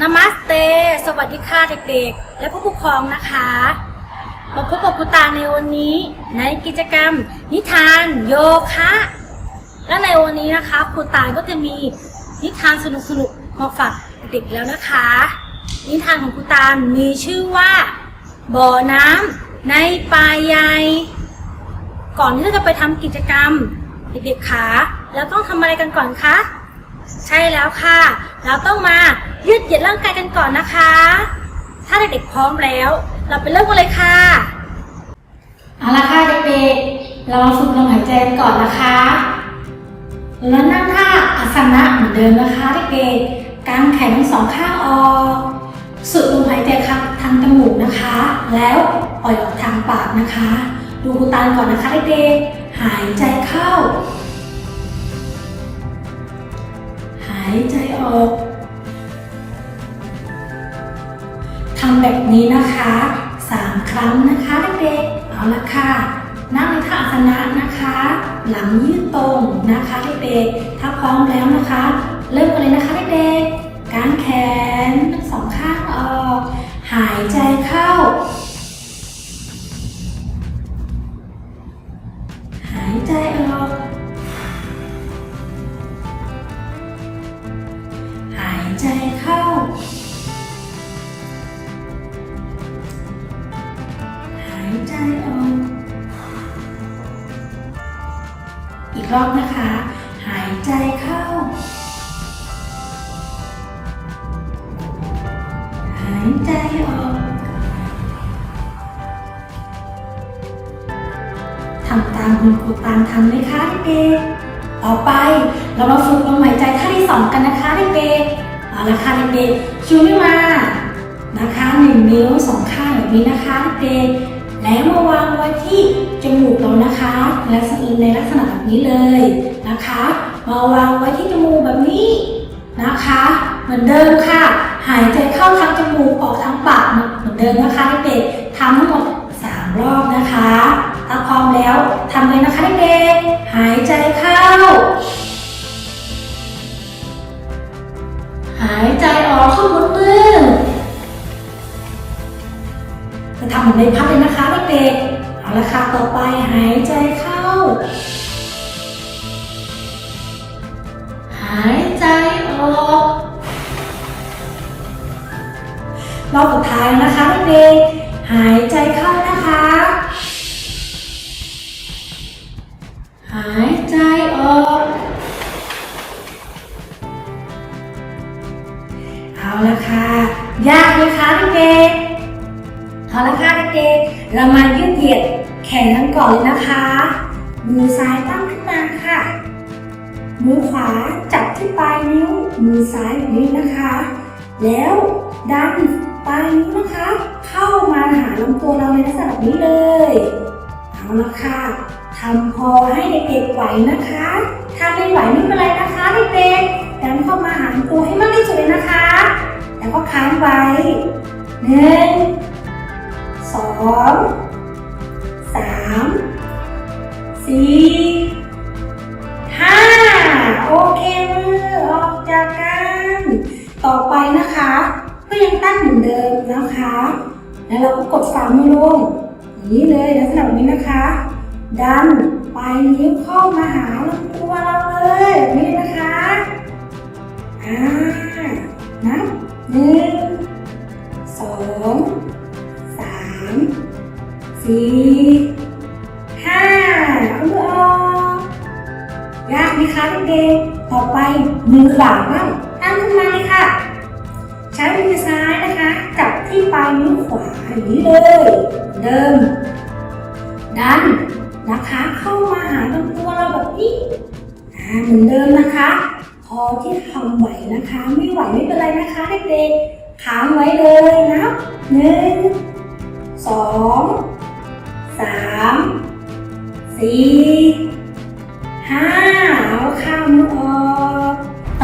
นามัสเต สวัสดีค่ะเด็กๆ และผู้ปกครองนะคะมาพบกับครูตาในวันนี้ ในกิจกรรม นิทานโยคะ และในวันนี้นะคะครูตาก็จะมีนิทานสนุกๆมาฝากเด็กๆแล้วนะคะ นิทานของครูตามีชื่อว่า บ่อน้ำในป่าใหญ่ ก่อนที่เราจะไปทำกิจกรรม เด็กๆคะแล้วต้องทำอะไรกันก่อนคะ ใช่แล้วค่ะ เราต้องมายืดเหยียดร่างกายกันก่อนนะคะ ถ้าเด็กๆพร้อมแล้ว เราไปเริ่มกันเลยค่ะ เอาละค่ะเด็กๆ เรามาฝึกลมหายใจกันก่อนนะคะ แล้วนั่งท่าอาสนะเหมือนเดิมนะคะเด็กๆกางแขนทั้งสองข้างออกสูดลมหายใจครับทางจมูกนะคะ แล้วปล่อยออกทางปากนะคะ ดูครูตาก่อนนะคะเด็กๆ หายใจเข้าายใจออกทำแบบนี้นะคะสามครั้งนะคะเด็กๆเอาละค่ะ นั่งในท่าอาสนะนะคะ หลังยืดตรงนะคะเด็กๆถ้าพร้อมแล้วนะคะ เริ่มกันเลยนะคะเด็กๆกางแขนทั้งสองข้างออก หายใจเข้า เด็กๆต่อไปเรามาฝึกลมหายใจท่าที่สองกันนะคะเด็กๆเอาละค่ะเด็กๆชูนิ้วมานะคะหนึ่งนิ้วสองข้างแบบนี้นะคะเด็กๆแล้วมาวางไว้ที่จมูกเรานะคะในลักษณะในลักษณะแบบนี้เลยนะคะ มาวางไว้ที่จมูกแบบนี้นะคะ เหมือนเดิมค่ะ หายใจเข้าทางจมูกออกทางปากเหมือนเดิมนะคะเด็กๆทำทั้งหมดสามรอบนะคะ ถ้าพร้อมแล้วทำเลยนะคะเด็กๆหายใจเข้า หายใจออกเข้ามุดมือจะทำเหมือนในพัดเลยนะคะเด็กๆเอาละค่ะต่อไปหายใจเข้า หายใจออกรอบสุดท้ายนะคะเด็กๆหายใจเข้านะคะ เด็กๆเอาละค่ะเด็กๆเรามายืดเหยียดแขนกันก่อนเลยนะคะ มือซ้ายตั้งขึ้นมาค่ะ มือขวาจับที่ปลายนิ้ว มือซ้ายแบบนี้นะคะ แล้วดันปลายนิ้วนะคะ เข้ามาหาลำตัวเราในลักษณะแบบนี้เลย เอาละค่ะทำพอให้เด็กๆไหวนะคะถ้าไม่ไหวไม่เป็นไรนะคะเด็กๆดันเข้ามาหาลำตัวให้มากที่สุดเลยนะคะ แล้วก็ค้างไว้ หนึ่งสองสามสี่ห้าโอเคมือออกจากกัน ต่อไปนะคะ ก็ยังตั้งเหมือนเดิมนะคะ แล้วเราก็กดฝ่ามือลงอย่างนี้เลยลักษณะแบบนี้นะคะ ดันปลายนิ้วเข้ามาหาลำตัวเราเลยแบบนี้นะคะอ่านับหนึ่ง มือขวาบ้างตั้งขึ้นมาเลยค่ะ ใช้มือซ้ายนะคะ จับที่ปลายนิ้วขวาอย่างนี้เลย เดิม ดันนะคะเข้ามาหาลำตัวเราแบบนี้อ่าเหมือนเดิมนะคะ พอที่ทำไหวนะคะ ไม่ไหวไม่เป็นไรนะคะเด็กๆค้างไว้เลยนะหนึ่งสองสามสี่ห้าเอาข้าวมือออก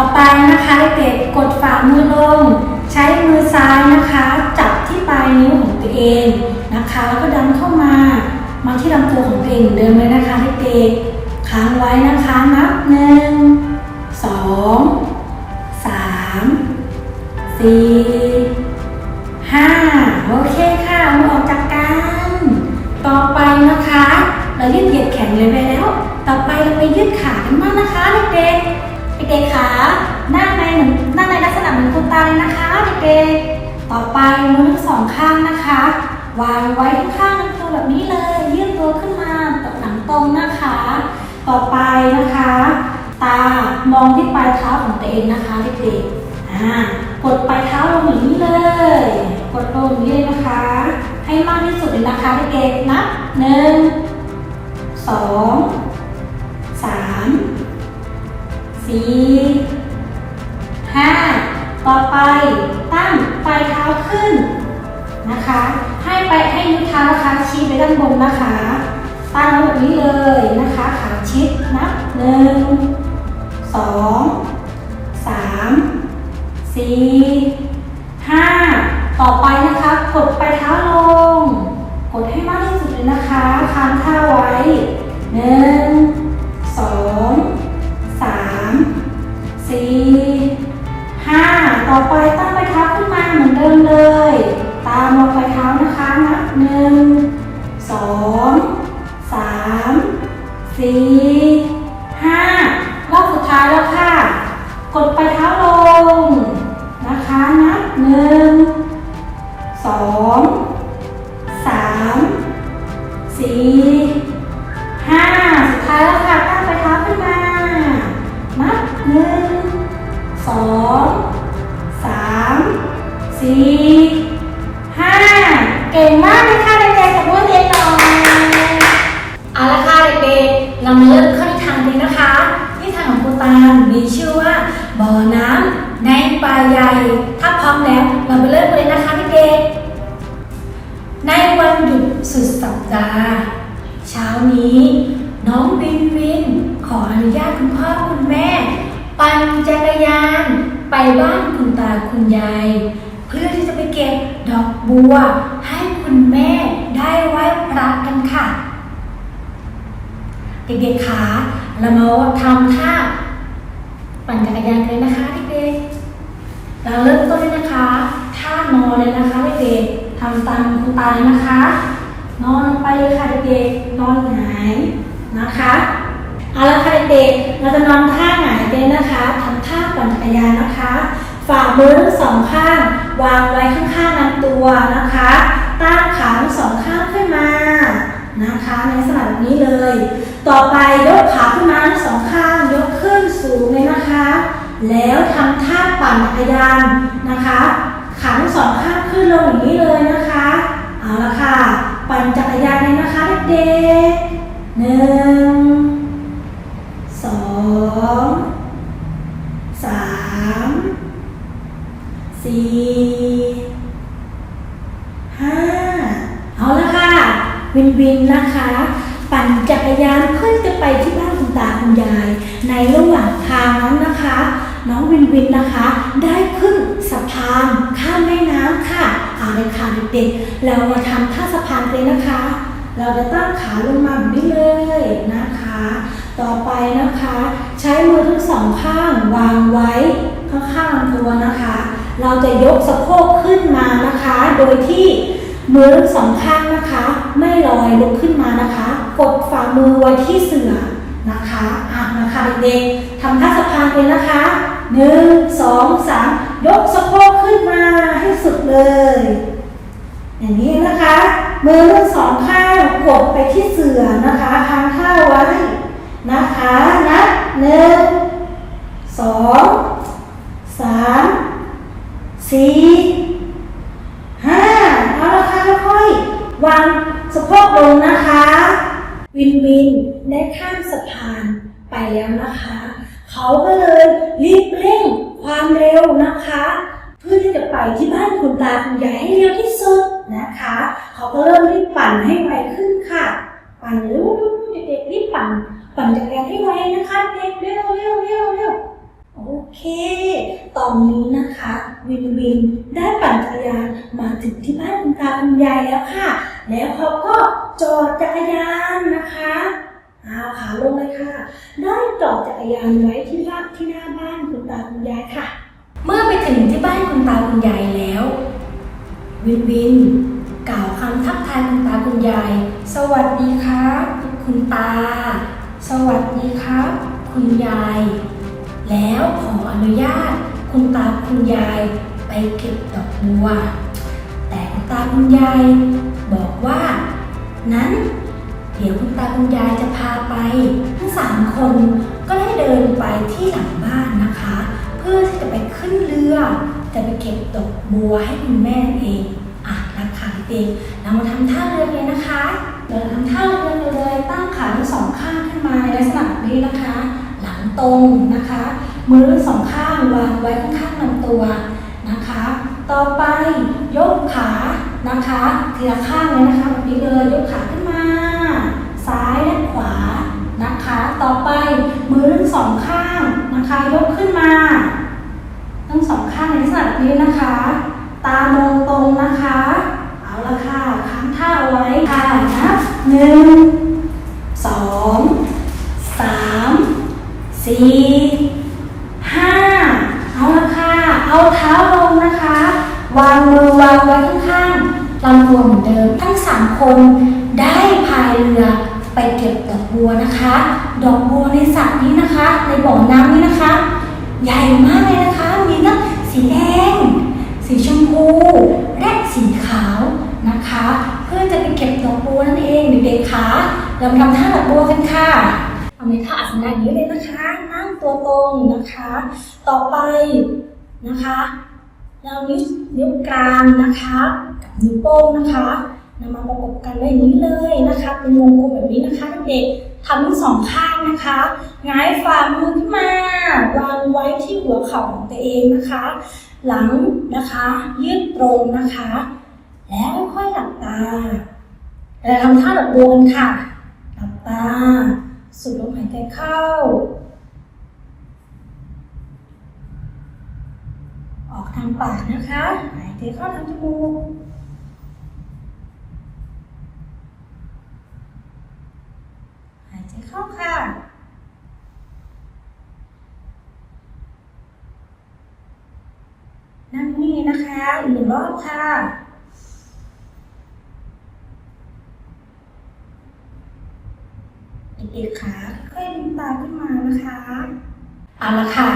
ต่อไปนะคะเด็กกดฝ่ามือลง ใช้มือซ้ายนะคะ จับที่ปลายนิ้วของตัวเองนะคะ แล้วก็ดันเข้ามา มาที่ลำตัวของตัวเองเดิมเลยนะคะเด็กค้างไว้นะคะนับหนึ่งสองสามสสี่ห้าโอเคค่ะมือออกจากกัน ต่อไปนะคะ เรายืดเหยียดแขนเลยไปแล้ว ต่อไปเราไปยืดขากันบ้างนะคะเด็กๆ เด็กๆขานั่งในเหมือนนั่งในลักษณะเหมือนคุณตาเลยนะคะ เด็กๆ ต่อไปมือทั้งสองข้างนะคะ วางไว้ข้างๆตัวแบบนี้เลย ยืดตัวขึ้นมาตบหลังตรงนะคะ ต่อไปนะคะ ตามองที่ปลายเท้าของตัวเองนะคะเด็กๆอ่ากดปลายเท้าลงอย่างนี้เลย กดลงอย่างนี้เลยนะคะ ให้มากที่สุดเลยนะคะเด็กๆนับหนึ่งสองสาม สี่ห้าต่อไปตั้งปลายเท้าขึ้นนะคะ ให้ไปให้นิ้วเท้านะคะชี้ไปด้านบนนะคะตั้งไว้แบบนี้เลยนะคะขาชิดนับหนึ่งสองสามสี่า เช้านี้ น้องวินวิน ขออนุญาตคุณพ่อคุณแม่ ปั่นจักรยาน ไปบ้านคุณตาคุณยาย เพื่อที่จะไปเก็บดอกบัว ให้คุณแม่ได้ไหว้พระกันค่ะ เด็กๆขาเรามาทำท่าปั่นจักรยานกันเลยนะคะเด็กๆเราเริ่มต้นเลยนะคะท่านอนเลยนะคะเด็กๆทำตามคุณตาเลยนะคะ นอนลงไปค่ะเด็กๆนอนหงายนะคะเอาละค่ะเด็กๆเราจะนอนท่าหงายเลยนะคะทำท่าปั่นจักรยานนะคะ ฝ่ามือทั้งสองข้าง วางไว้ข้างๆลำตัวนะคะตั้งขาทั้งสองข้างขึ้นมานะคะในลักษณะแบบนี้เลย ต่อไปยกขาขึ้นมาทั้งสองข้างยกขึ้นสูงเลยนะคะ แล้วทำท่าปั่นจักรยานนะคะขาทั้งสองข้างขึ้นลงอย่างนี้เลยนะคะเอาละค่ะ ปั่นจักรยานเลยนะคะเด็กๆหนึ่งสองสามสี่ห้าเอาละค่ะ วินวินนะคะ ปั่นจักรยานเพื่อจะไปที่บ้านคุณตาคุณยาย ในระหว่างทางนั้นนะคะ น้องวินวินนะคะ ได้ขึ้นสะพานข้ามแม่น้ำค่ะ อาเลยค่ะเด็กๆ เรามาทำท่าสะพานเลยนะคะ เราจะตั้งขาลงมาแบบนี้เลยนะคะ ต่อไปนะคะ ใช้มือทั้งสองข้างวางไว้ข้างๆลำตัวนะคะ เราจะยกสะโพกขึ้นมานะคะ โดยที่มือทั้งสองข้างนะคะ ไม่ลอยลุกขึ้นมานะคะ กดฝ่ามือไว้ที่เสื่อนะคะอะ คะเด็กๆทำท่าสะพานเลยนะคะหนึ่งสองสามยกสะโพกขึ้นมาให้สุดเลย อย่างนี้นะคะ มือทั้งสองข้างกดไปที่เสื่อนะคะค้างท่าไว้นะคะนับหนึ่งสองสามสี่ห้าเอาละค่ะค่อยๆวางสะโพกลงนะคะ วินวินได้ข้ามสะพาน แล้วนะคะ เขาก็เลยรีบเร่งความเร็วนะคะ เพื่อที่จะไปที่บ้านคุณตาคุณยายให้เร็วที่สุดนะคะ เขาก็เริ่มรีบปั่นให้ไวขึ้นค่ะ ปั่นเร็วเด็กๆรีบปั่น ปั่นจักรยานให้ไวนะคะเด็กเร็วเร็วเร็วเร็วโอเค ตอนนี้นะคะ วินวินได้ปั่นจักรยานมาถึงที่บ้านคุณตาคุณยายแล้วค่ะ แล้วเขาก็จอดจักรยานนะคะ เอาขาลงเลยค่ะ ได้จอดจักรยานไว้ที่บ้านที่หน้าบ้านคุณตาคุณยายค่ะ เมื่อไปถึงที่บ้านคุณตาคุณคุณยายแล้ว วินวิน กล่าวคำทักทายคุณตาคุณยาย สวัสดีครับ คุณตา สวัสดีครับ คุณยาย แล้วขออนุญาต คุณตาคุณยายไปเก็บดอกบัว แต่คุณตาคุณยาย บอกว่า นั้น เดี๋ยวคุณตาคุณยายจะพาไป ทั้งสามคนก็ได้เดินไปที่หลังบ้านนะคะ เพื่อที่จะไปขึ้นเรือ จะไปเก็บดอกบัวให้คุณแม่เองอะรักขาเองเรามาทำท่าเรือเลยนะคะ เราทำท่าเรือเลยตั้งขาทั้งสองข้างขึ้นมาในลักษณะแบนี้นะคะ หลังตรงนะคะ มือทั้งสองข้างวางไว้ข้างๆลำตัวนะคะ ต่อไปยกขานะคะทีละข้างเลยนะคะแบบนี้เลยยกขาขึ้น ซ้ายและขวานะคะ ต่อไปมือทั้งสองข้างนะคะ ยกขึ้นมา ทั้งสองข้างในลักษณะแบบนี้นะคะ ตามองตรงนะคะ เอาละค่ะค้างท่าเอาไว้ค่ะนับหนึ่งสองสามสี่ห้าเอาละค่ะ เอาเท้าลงนะคะ วางมือวางไว้ข้างๆลำตัวเหมือนเดิม ทั้งสามคนได้พายเรือไปเก็บดอกบัวนะคะ ดอกบัวในสระนี้นะคะ ในบ่อน้ำนี้นะคะ ใหญ่มากเลยนะคะ มีทั้งสีแดง สีชมพู และสีขาวนะคะ เพื่อจะไปเก็บดอกบัวนั่นเองเด็กๆคะเรามาทำท่าดอกบัวกันค่ะทำ ในท่าอาสนะอย่างนี้เลยนะคะ นั่งตัวตรงนะคะ ต่อไปนะคะเรานิ้วนิ้วกลางนะคะ กับนิ้วโป้งนะคะนำมาประกบกันไว้อย่างนี้เลยนะคะ เป็นวงกลมแบบนี้นะคะเด็กทำทั้งสองข้างนะคะหงายฝ่ามือขึ้นมาวางไว้ที่หัวเข่าของตัวเองนะคะ หลังนะคะยืดตรงนะคะ แล้วค่อยหลับตาเราทำท่าดอกบัวกันค่ะ หลับตา สูดลมหายใจเข้า ออกทางปากนะคะ หายใจเข้าทางจมูก หายใจเข้าค่ะ นั่งนี่นะคะ อีกหนึ่งรอบค่ะ เด็กขาค่อยลืมตาขึ้นมานะคะเอาละค่ะ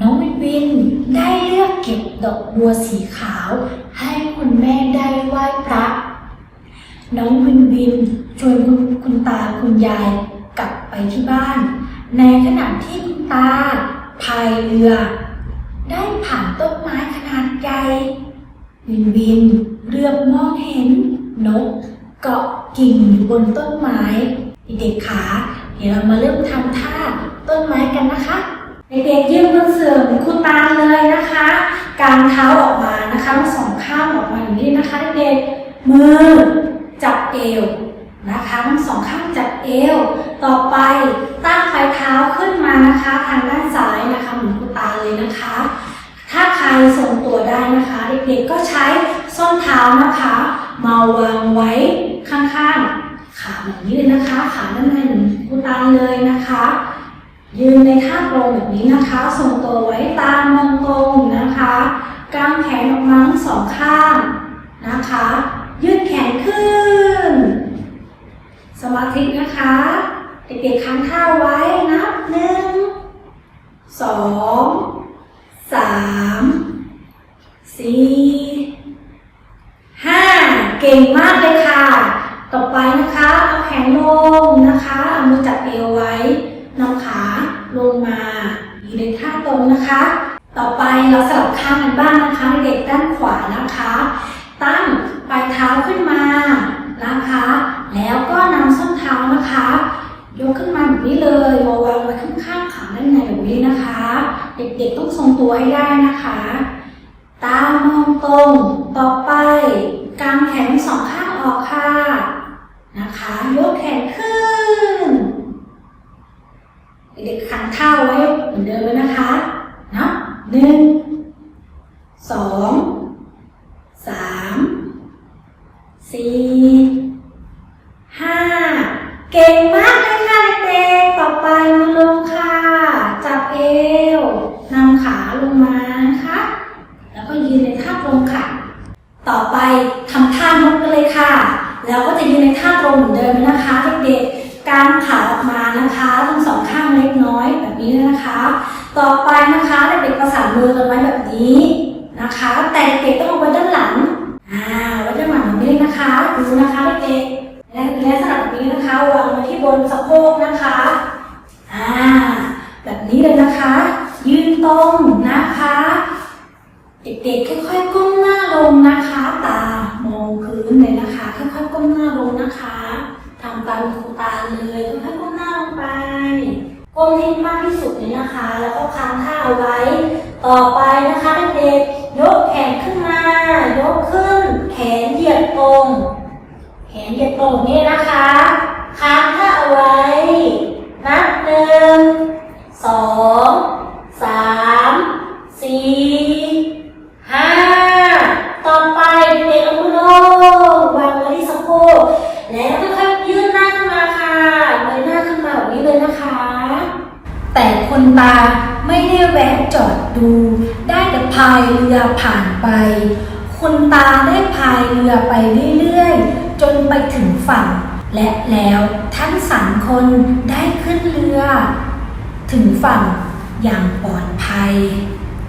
น้องวินวินได้เลือกเก็บดอกบัวสีขาว ให้คุณแม่ได้ไหว้พระ น้องวินวินชวนคุณคุณตาคุณยายกลับไปที่บ้าน ในขณะที่คุณตาพายเรือ ได้ผ่านต้นไม้ขนาดใหญ่วินวินเรือมองเห็นนกเกาะกิ่งอยู่บนต้นไม้ เด็กๆขาเดี๋ยวเรามาเริ่มทำท่าต้นไม้กันนะคะ เด็กๆยืนบนเสื่อเหมือนคุณตาเลยนะคะกางเท้าออกมานะคะสองข้างออกมาอย่างนี้นะคะเด็กมือจับเอวนะคะทั้งสองข้างจับเอว ต่อไปตั้งปลายเท้าขึ้นมานะคะ ทางด้านซ้ายนะคะเหมือนคุณตาเลยนะคะ ถ้าใครทรงตัวได้นะคะ เด็กๆก็ใช้ส้นเท้านะคะ มาวางไว้ข้างๆ ขาแบบนี้เลยนะคะ ขาด้านในเหมือนคุณตาเลยนะคะ ยืนในท่าตรงแบบนี้นะคะ ทรงตัวไว้ตามมองตรงนะคะกางแขนออกมาทั้งสองข้างนะคะ ยืดแขนขึ้น สมาธินะคะเด็กๆค้างท่าไว้นับหนึ่งสองสามสี่ห้าเก่งมากเลยค่ะ ต่อไปนะคะเอาแขนลงนะคะเอามือจับเอวไว้นำขาลงมาอยู่ในท่าตรงนะคะ ต่อไปเราสลับข้างกันบ้างนะคะเด็กด้านขวานะคะ ตั้งปลายเท้าขึ้นมานะคะ แล้วก็นำส้นเท้านะคะ ยกขึ้นมาแบบนี้เลยมาวางไว้ข้างๆขาด้านในแบบนี้นะคะ เด็กๆต้องทรงตัวให้ได้นะคะ ตามอ งตรง ต่อไปกางแขนทั้งสองข้างออกค่ะ นะคะ ยกแขนขึ้น เด็กๆขันเท้าไว้เหมือนเดิมเลยนะคะนะหนึ่งสองสามสี่ห้าเก่งมากเลยค่ะเด็กๆต่อไปมือลงค่ะ จับเอวนำขาลงมานะคะ แล้วก็ยืนในท่า ลงค่ะ ต่อไปทำท่านกกันเลยค่ะ แล้วก็จะยืนในท่าตรงเหมือนเดิมนะคะเด็กๆการขาออกมานะคะทั้งสองข้างเล็กน้อยแบบนี้นะคะ ต่อไปนะคะเด็กๆประสานมือกันไว้แบบนี้นะคะ แต่เด็กต้องเอาไว้ด้านหลังอ่าไว้ด้านหลังแบบนี้นะคะดูนะคะเด็กๆและและสำหรับแบบนี้นะคะวางไว้ที่บนสะโพกนะคะอ่าแบบนี้เลยนะคะ ยืนตรงนะคะ เด็กๆค่อยๆก้มหน้าลงนะคะ ตามองพื้นเลยนะคะ ค่อยๆก้มหน้าลงนะคะทำตามครูตาเลยค่อยๆก้มหน้าลงไปก้มให้มากที่สุดเลยนะคะ แล้วก็ค้างท่าเอาไว้ ต่อไปนะคะเด็กๆยกแขนขึ้นมายกขึ้น แขนเหยียดตรง แขนเหยียดตรงนี้นะคะ ค้างท่าเอาไว้ นับหนึ่ง สอง สาม สี่ ห้า ต่อไปเด็กๆเอามือลงวางไว้ที่สะโพกแล้วค่อยๆยืดหน้าขึ้นมาค่ะเงยหน้าขึ้นมาแบบนี้เลยนะคะ แต่คนตา ไม่ได้แวะจอดดู ได้แต่พายเรือผ่านไปคนตาได้พายเรือไปเรื่อยๆ จนไปถึงฝั่ง และแล้วทั้งสามคนได้ขึ้นเรือ ถึงฝั่งอย่างปลอดภัย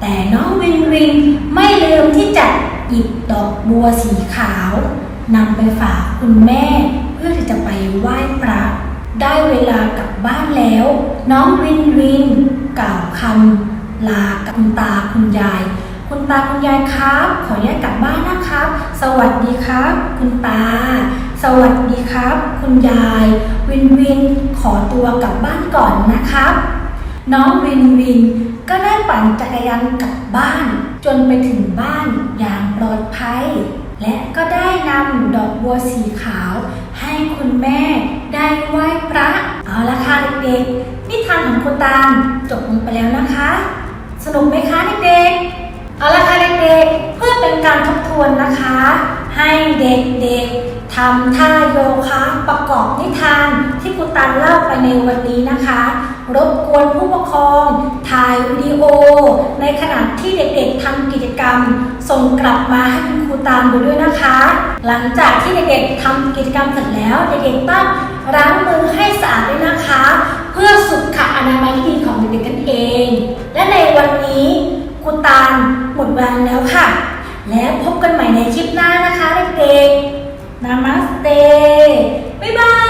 แต่น้องวินวินไม่ลืมที่จะหยิบดอกบัวสีขาวนำไปฝากคุณแม่เพื่อที่จะไปไหว้พระ ได้เวลากลับบ้านแล้ว น้องวินวิน กล่าวคำลากับคุณตาคุณยาย คุณตาคุณยายครับ ขออนุญาตกลับบ้านนะครับ สวัสดีครับ คุณตา สวัสดีครับ คุณยาย วินวินขอตัวกลับบ้านก่อนนะครับ น้องวินวินก็ได้ปั่นจักรยานกลับบ้าน จนไปถึงบ้านอย่างปลอดภัย และก็ได้นำดอกบัวสีขาวให้คุณแม่ได้ไหว้พระ เอาละค่ะเด็กๆนิทานของคุณตาลจบลงไปแล้วนะคะ สนุกไหมคะเด็กๆเอาละค่ะเด็กๆเพื่อเป็นการทบทวนนะคะ ให้เด็กๆทำท่าโยคะประกอบนิทานที่คุณตาลเล่าไปในวันนี้นะคะ รบกวนผู้ปกครองถ่ายวิดีโอ ในขณะที่เด็กๆทำกิจกรรม ส่งกลับมาให้คุณครูตามดูด้วยนะคะ หลังจากที่เด็กๆทำกิจกรรมเสร็จแล้ว เด็กๆต้องล้างมือให้สะอาดด้วยนะคะ เพื่อสุขอนามัยที่ดีของเด็กๆกันเอง และในวันนี้ครูตาลหมดเวลาแล้วค่ะ แล้วพบกันใหม่ในคลิปหน้านะคะเด็กๆนามาสเต บ๊ายบาย